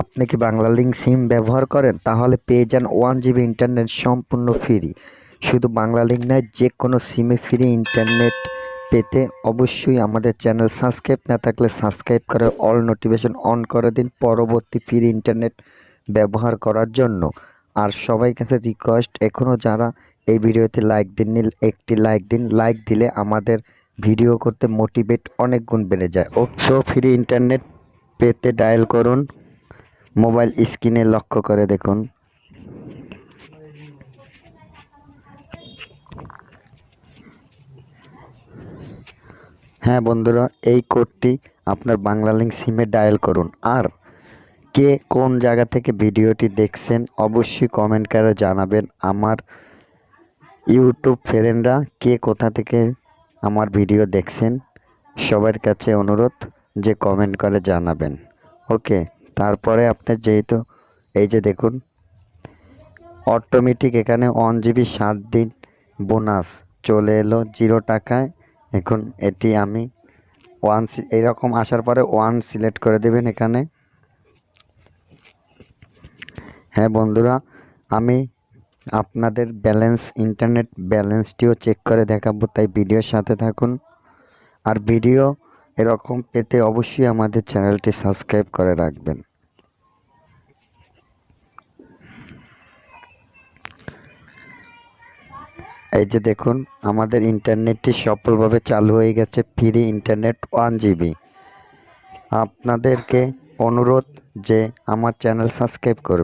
আপনি কি বাংলা লিঙ্ক সিম ব্যবহার করেন? তাহলে পেয়ে যান ওয়ান জিবি ইন্টারনেট সম্পূর্ণ ফ্রি শুধু বাংলা লিঙ্ক নয় যে কোনো সিমে ফ্রি ইন্টারনেট পেতে অবশ্যই আমাদের চ্যানেল সাবস্ক্রাইব না থাকলে সাবস্ক্রাইব করে অল নোটিফিকেশন অন করে দিন পরবর্তী ফ্রি ইন্টারনেট ব্যবহার করার জন্য। আর সবাই কাছে রিকোয়েস্ট এখনও যারা এই ভিডিওতে লাইক দিননি, একটি লাইক দিন। লাইক দিলে আমাদের ভিডিও করতে মোটিভেট অনেক গুণ বেড়ে যায়। ও সো ফ্রি ইন্টারনেট পেতে ডায়াল করুন। মোবাইল স্ক্রিনে লক্ষ্য করে দেখুন। হ্যাঁ বন্ধুরা, এই কোডটি আপনার বাংলা লিঙ্ক সিমে ডায়াল করুন। আর কে কোন জায়গা থেকে ভিডিওটি দেখছেন, অবশ্যই কমেন্ট করে জানাবেন। আমার ইউটিউব ফ্রেন্ডরা কে কোথা থেকে আমার ভিডিও দেখছেন, সবার কাছে অনুরোধ যে কমেন্ট করে জানাবেন। ওকে তারপরে আপনার যেহেতু, এই যে দেখুন অটোমেটিক এখানে ওয়ান জিবি সাত দিন বোনাস চলে এলো জিরো টাকায়। এখন এটি আমি ওয়ান এইরকম আসার পরে ওয়ান সিলেক্ট করে দেবেন এখানে। হ্যাঁ বন্ধুরা, আমি আপনাদের ব্যালেন্স ইন্টারনেট ব্যালেন্সটিও চেক করে দেখাবো, তাই ভিডিওর সাথে থাকুন। আর ভিডিও এরকম পেতে অবশ্যই আমাদের চ্যানেলটি সাবস্ক্রাইব করে রাখবেন। এই যে দেখুন, আমাদের ইন্টারনেটটি সফলভাবে চালু হয়ে গেছে, ফ্রি ইন্টারনেট ওয়ান জিবি। আপনাদেরকে অনুরোধ যে আমার চ্যানেল সাবস্ক্রাইব করবে